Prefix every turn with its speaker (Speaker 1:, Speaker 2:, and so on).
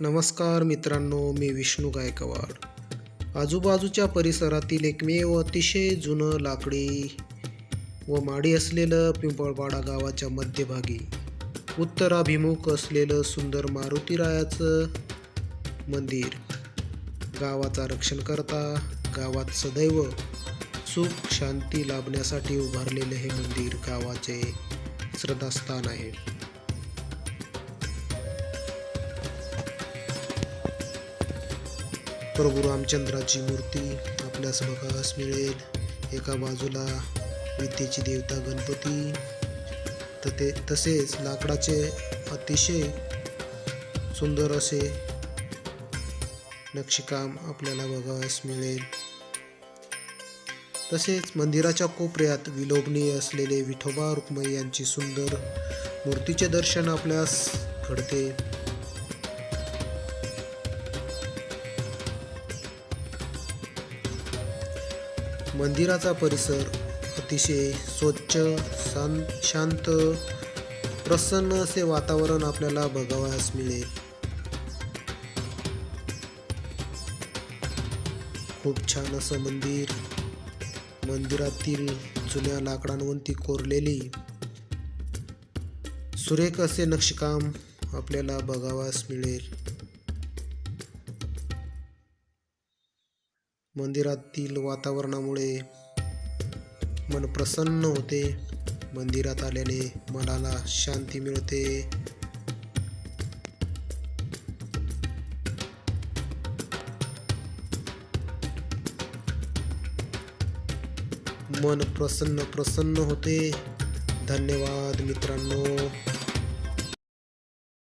Speaker 1: नमस्कार मित्रांनो मी विष्णू गायकवाड. आजूबाजूच्या परिसरातील एकमेव अतिशय जुनं लाकडी व माडी असलेलं पिंपळपाडा गावाच्या मध्यभागी उत्तराभिमुख असलेलं सुंदर मारुतीरायाचं मंदिर. गावाचा रक्षण करता गावात सदैव सुख शांती लाभण्यासाठी उभारलेले हे मंदिर गावाचे श्रद्धास्थान आहे. प्रभू रामचंद्राची मूर्ती आपल्यास बघास मिळेल. एका बाजूला विद्येची देवता गणपती. तते तसेच लाकडाचे अतिशय सुंदर असे नक्षीकाम आपल्याला बघावयास मिळेल. तसेच मंदिराच्या कोपऱ्यात विलोभनीय असलेले विठोबा रुक्मई यांची सुंदर मूर्तीचे दर्शन आपल्यास घडते. मंदिराचा परिसर अतिशय स्वच्छ शां शांत प्रसन्न असे वातावरण आपल्याला बघावयास मिळेल. खूप छान असं मंदिर. मंदिरातील जुन्या लाकडांवरती कोरलेली सुरेख असे नक्षीकाम आपल्याला बघावयास मिळेल. मंदिरातील वातावरणामुळे मन प्रसन्न होते. मंदिरात आल्याने मनाला शांती मिळते. मन प्रसन्न प्रसन्न होते. धन्यवाद मित्रांनो.